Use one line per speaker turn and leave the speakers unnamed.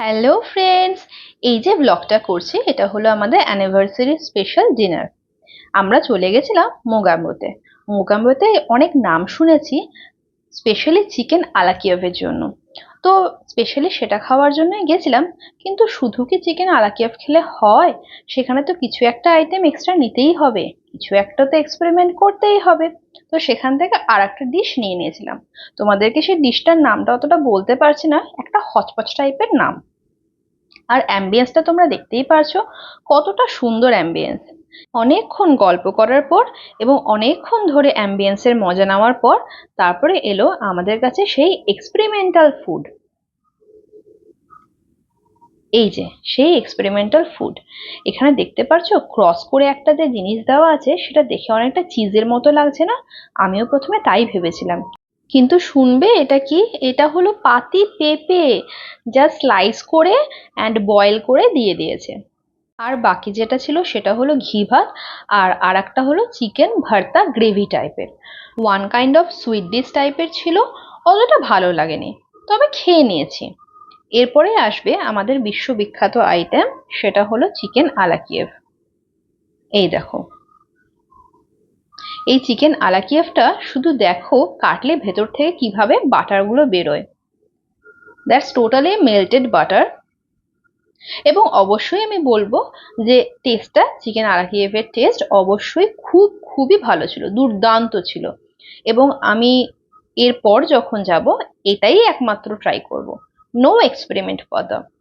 Hello friends এই যে ব্লগটা করছি, এটা হলো আমাদের অ্যানিভার্সারি স্পেশাল ডিনার আমরা চলে গেছিলাম মোগাম্বোতে মোগাম্বোতে অনেক নাম শুনেছি স্পেশালি চিকেন আলাকিয়াভের জন্য। তো স্পেশালি সেটা খাওয়ার জন্যই গেছিলাম, কিন্তু শুধু কি চিকেন আলাকিয়াভ খেলে হয়? সেখানে তো কিছু একটা আইটেম এক্সট্রা নিতেই হবে। কিছু একটা তো এক্সপেরিমেন্ট করতেই হবে। তো সেখান থেকে আর একটা ডিশ নিয়ে নিয়েছিলাম। তোমাদেরকে সেই ডিশটার নামটা অতটা বলতে পারছি না, একটা হচপচ টাইপের নাম। আর অ্যাম্বিয়েন্সটা তোমরা দেখতেই পারছ কতটা সুন্দর অ্যাম্বিয়েন্স অনেকক্ষণ গল্প করার পর এবং অনেকক্ষণ ধরে অ্যাম্বিয়েন্সের মজা নেওয়ার পর তারপরে এলো আমাদের কাছে সেই এক্সপেরিমেন্টাল ফুড এই যে, সেই এক্সপেরিমেন্টাল ফুড এখানে দেখতে পারছ ক্রস করে একটা যে জিনিস দেওয়া আছে সেটা দেখে অনেকটা চিজের মতো লাগছে না? আমিও প্রথমে তাই ভেবেছিলাম। কিন্তু শুনবে এটা কি? এটা হলো পাতি পেঁপে যা স্লাইস করে অ্যান্ড বয়েল করে দিয়ে দিয়েছে। আর বাকি যেটা ছিল সেটা হলো ঘি ভাত আর আর একটা হলো চিকেন ভর্তা গ্রেভি টাইপের one kind of sweet dish টাইপের ছিল, অতটা ভালো লাগেনি, তবে খেয়ে নিয়েছি। এরপরে আসবে আমাদের বিশ্ববিখ্যাত আইটেম সেটা হলো চিকেন আলাকিয়েভ এই দেখো। এই চিকেন আলাকিয়াফটা শুধু দেখো কাটলে ভেতর থেকে কীভাবে বাটারগুলো বেরোয়। দ্যাটস টোটালি মেল্টেড বাটার এবং অবশ্যই আমি বলব যে টেস্টটা চিকেন আলাকিয়েভের টেস্ট অবশ্যই খুব, খুবই ভালো ছিল, দুর্দান্ত ছিল। এবং আমি এরপর যখন যাব, এটাই একমাত্র ট্রাই করব। No experiment the